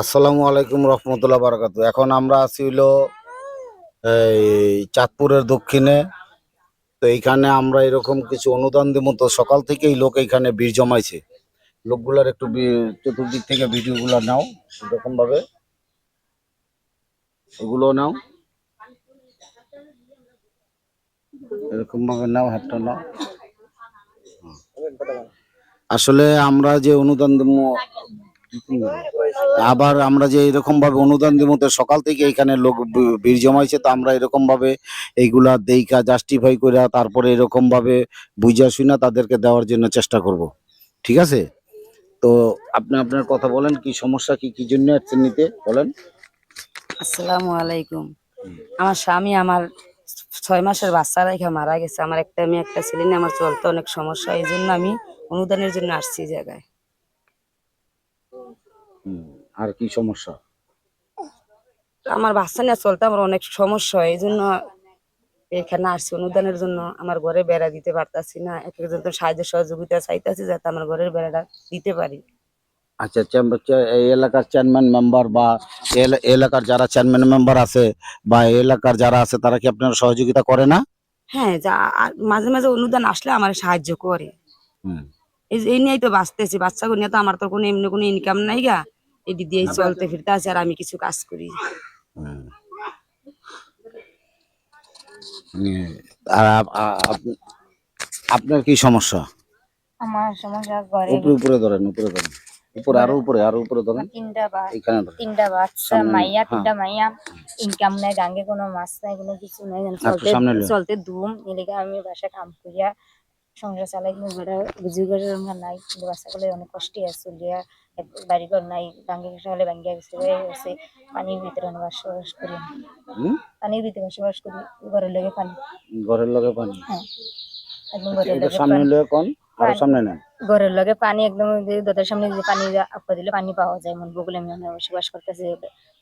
আসসালামু আলাইকুম রহমতুল্লাহ বারাকাতু। এখন আমরা আছি হইল, এই চাঁদপুরের দক্ষিণে। তো এইখানে আমরা এরকম কিছু অনুদান দেবো তো সকাল থেকেই লোক এইখানে ভিড় জমাইছে। লোকগুলার একটু চতুর্দিক থেকে ভিডিওগুলো নাও এরকম ভাবে এগুলো নাও। এরকম ভাবে নাও, হাতটা নাও। আসলে আমরা যে অনুদান আবার আমরা যে এরকম ভাবে অনুদান দিব সকাল থেকে এখানে লোক ভিড় জমাইছে, তো আমরা এরকম ভাবে এইগুলা দেইকা জাস্টিফাই করে তারপরে এরকম ভাবে বুঝা শুনা তাদেরকে দেওয়ার জন্য চেষ্টা করব। ঠিক আছে? তো আপনি আপনার কথা বলেন, কি সমস্যা, কি কি জন্য আসছেন নিতে? বলেন। আসসালামু আলাইকুম। আমার স্বামী আমার ছয় মাসের বাচ্চা রেখে মারা গেছে। আমার একটা মেয়ে, একটা ছেলে নিয়ে আমার চলতে অনেক সমস্যা। এই জন্য আমি অনুদানের জন্য আসছি জায়গায়। আর কি সমস্যা? আমার বাচ্চা নিয়ে চলতে আমার অনেক সমস্যা এই জন্য এখানে আসছি অনুদানের জন্য। আমার ঘরে বেড়া দিতে পারতাছি না এক একজন তো সাহায্য সহযোগিতা চাইতেছি যাতে আমার ঘরের বেড়াটা দিতে পারি। আচ্ছা এলাকার চেয়ারম্যান মেম্বার বা এল- এলাকার যারা চেয়ারম্যান মেম্বার আছে বা এলাকার যারা আছে তারা কি আপনার সহযোগিতা করে না? হ্যাঁ যা মাঝে মাঝে অনুদান আসলে আমার সাহায্য করে। হুম। এই নিয়েই তো বাঁচতেছি বাচ্চা নিয়ে তো আমার তো কোনো এমনি কোনো ইনকাম নাই গা। এটি দিয়েই চলতে ফিরতে আছে আর আমি কিছু কাজ করি। হুম। হুম, আর আপনার কি সমস্যা? আমার সমস্যা ঘরে উপরে উপরে ধরেন উপরে ধরেন। উপরে আরও উপরে আরও উপরে ধরেন। তিনটা বা এখানে ধরেন। তিনটা বাচ্চা মাইয়া হ্যাঁ। তিনটা মাইয়া। ইনকাম নাই গাঙ্গে কোনো মাছ নাই কোনো কিছু নাই। চলতে চলতে ধুম এদিকে আমি বাসা কাম করিয়া সংসার চালাই কিন্তু বেটা বুঝি করে নাই কিন্তু বাচ্চাগুলো অনেক কষ্টে আছে লিয়া বাড়ি ঘর নাই গাঙ্গে হলে ভাঙ্গিয়া গেছে গেছে পানির ভিতরে আমি বসবাস করি হুম? পানির ভিতরে বসবাস করি ঘরের লগে পানি। ঘরের লগে পানি? হ্যাঁ একদম ঘরের লগে সামনে পানি। কোন আরও। সামনে নেন ঘরের লগে পানি একদম যে দোতার সামনে যে পানি আপা দিলে পানি পাওয়া যায় মন বগুলে আমি অনেক বসবাস করতেছি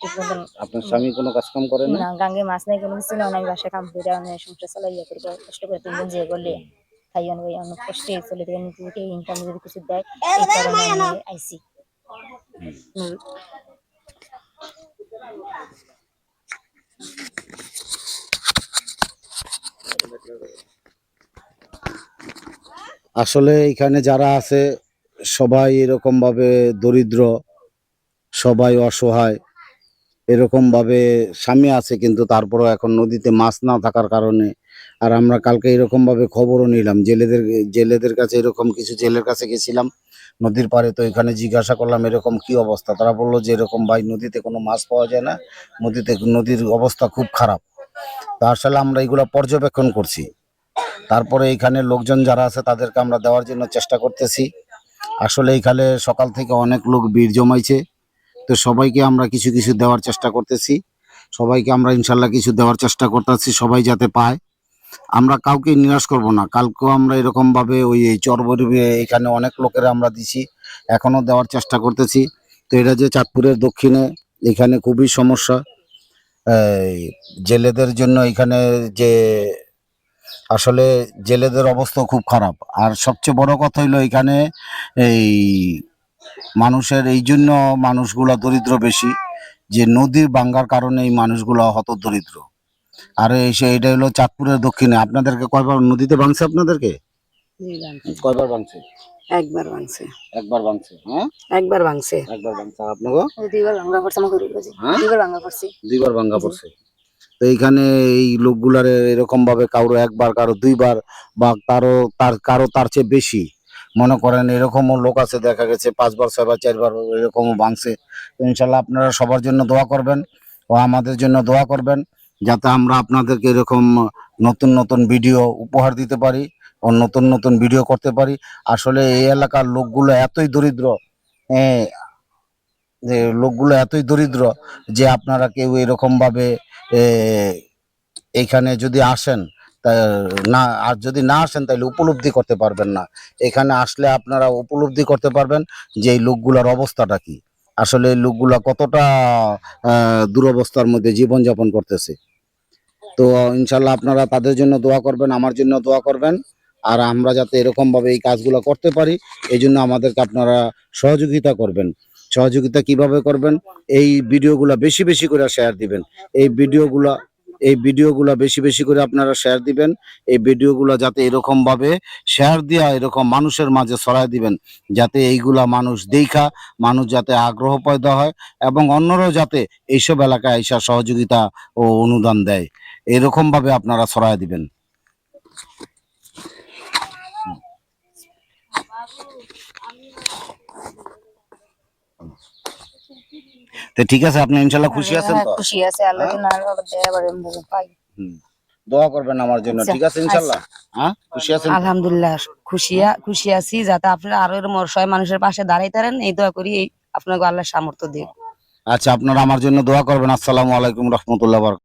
ঠিক মতন আপনার স্বামী কোনো কাজ কাম করে না? না গাঙ্গে মাছ নাই কোনো কিছু না আমি বাসা কাম করে আমি সংসার চালাই করি কষ্ট করে তিনজন যে করলে খাই আনব অনেক কষ্টে চলে থেকে নিজেকে ইনকাম যদি কিছু দেয় এই কারণে আমি আইসি আসলে এখানে যারা আছে সবাই এরকম ভাবে দরিদ্র সবাই অসহায় এরকম ভাবে স্বামী আছে কিন্তু তারপরও এখন নদীতে মাছ না থাকার কারণে আর আমরা কালকে এরকম ভাবে খবরও নিলাম। জেলেদের জেলেদের কাছে এরকম কিছু, জেলের কাছে গেছিলাম, নদীর পাড়ে তো এখানে জিজ্ঞাসা করলাম এরকম কি অবস্থা? তারা বলল যে এরকম ভাই, নদীতে কোনো মাছ পাওয়া যায় না, নদীতে, নদীর অবস্থা খুব খারাপ। তা আসলে আমরা এগুলো পর্যবেক্ষণ করছি। তারপরে এখানে লোকজন যারা আছে তাদেরকে আমরা দেওয়ার জন্য চেষ্টা করতেছি। আসলে এখানে সকাল থেকে অনেক লোক ভিড় জমাইছে। তো সবাইকে আমরা কিছু কিছু দেওয়ার চেষ্টা করতেছি। সবাইকে আমরা ইনশাল্লাহ কিছু দেওয়ার চেষ্টা করতেছি, সবাই যাতে পায়। আমরা কাউকে নিরাশ করব না। কালকেও আমরা এরকম ভাবে ওই এই চরবরি এখানে অনেক লোকেরা আমরা দিছি। এখনও দেওয়ার চেষ্টা করতেছি। তো এটা যে চাঁদপুরের দক্ষিণে এখানে খুবই সমস্যা। জেলেদের জন্য এখানে যে আসলে জেলেদের অবস্থা খুব খারাপ। আর সবচেয়ে বড় কথা হইল এখানে এই মানুষের এই জন্য মানুষগুলা দরিদ্র বেশি। যে নদীর বাঙ্গার কারণে এই মানুষগুলা হত দরিদ্র আর এটা হলো চাঁদপুরের দক্ষিণে। আপনাদেরকে কয়বার নদীতে ভাঙছে আপনাদেরকে? কয়বার ভাঙছে? একবার ভাঙছে। একবার ভাঙছে হ্যাঁ? একবার ভাঙছে। একবার ভাঙছে। আপনাকে দুইবার ভাঙ্গা পড়ছে আমার ঘরে গেছে? দুইবার ভাঙ্গা পড়ছে। দুইবার ভাঙ্গা পড়ছে। তো এইখানে এই লোকগুলার এরকম ভাবে কারও একবার কারও দুইবার বা কারও তার কারও তার চেয়ে বেশি। মনে করেন এরকমও লোক আছে দেখা গেছে পাঁচবার ছয়বার চারবার এরকমও ভাঙছে। ইনশাল্লাহ আপনারা সবার জন্য দোয়া করবেন ও আমাদের জন্য দোয়া করবেন। যাতে আমরা আপনাদেরকে এরকম নতুন নতুন ভিডিও উপহার দিতে পারি ও নতুন নতুন ভিডিও করতে পারি। আসলে এই এলাকার লোকগুলো এতই দরিদ্র হ্যাঁ যে লোকগুলো এতই দরিদ্র যে আপনারা কেউ এরকমভাবে এইখানে যদি আসেন, তা না, আর যদি না আসেন তাহলে উপলব্ধি করতে পারবেন না। এখানে আসলে আপনারা উপলব্ধি করতে পারবেন যে এই লোকগুলোর অবস্থাটা কি। আসলে এই লোকগুলা কতটা দুরবস্থার মধ্যে জীবনযাপন করতেছে। তো ইনশাল্লাহ আপনারা তাদের জন্য দোয়া করবেন, আমার জন্য দোয়া করবেন। আর আমরা যাতে এরকম ভাবে এই কাজগুলো করতে পারি, এই জন্য আমাদেরকে আপনারা সহযোগিতা করবেন। সহযোগিতা কীভাবে করবেন? এই ভিডিওগুলা বেশি বেশি করে শেয়ার দিবেন। এই ভিডিওগুলা এই ভিডিওগুলা বেশি বেশি করে আপনারা শেয়ার দিবেন। এই ভিডিওগুলা যাতে এরকম ভাবে শেয়ার দিয়া এরকম মানুষের মাঝে ছড়ায় দিবেন, যাতে এইগুলা মানুষ দেখা, মানুষ যাতে আগ্রহ পয়দা হয় এবং অন্যরাও যাতে এইসব এলাকায় এসা সহযোগিতা ও অনুদান দেয়। এরকম ভাবে আপনারা ছড়ায় দিবেন। তো ঠিক আছে আপনি ইনশাল্লাহ খুশি আছেন হ্যাঁ, তো খুশি আছে আল্লাহ যেন আরও দেয় পাই। করবেন আমার জন্য। আচ্ছা, ঠিক আছে ইনশাল্লাহ। হ্যাঁ খুশি আছেন আলহামদুলিল্লাহ খুশি আ- খুশি আছি যাতে আপনারা আরও এরকম অসহায় মানুষের পাশে দাঁড়াইতে পারেন এই দোয়া করি আপনাকে আল্লাহ সামর্থ্য দিক। আচ্ছা আপনারা আমার জন্য দোয়া করবেন। আসসালামু আলাইকুম রহমতুল্লাহ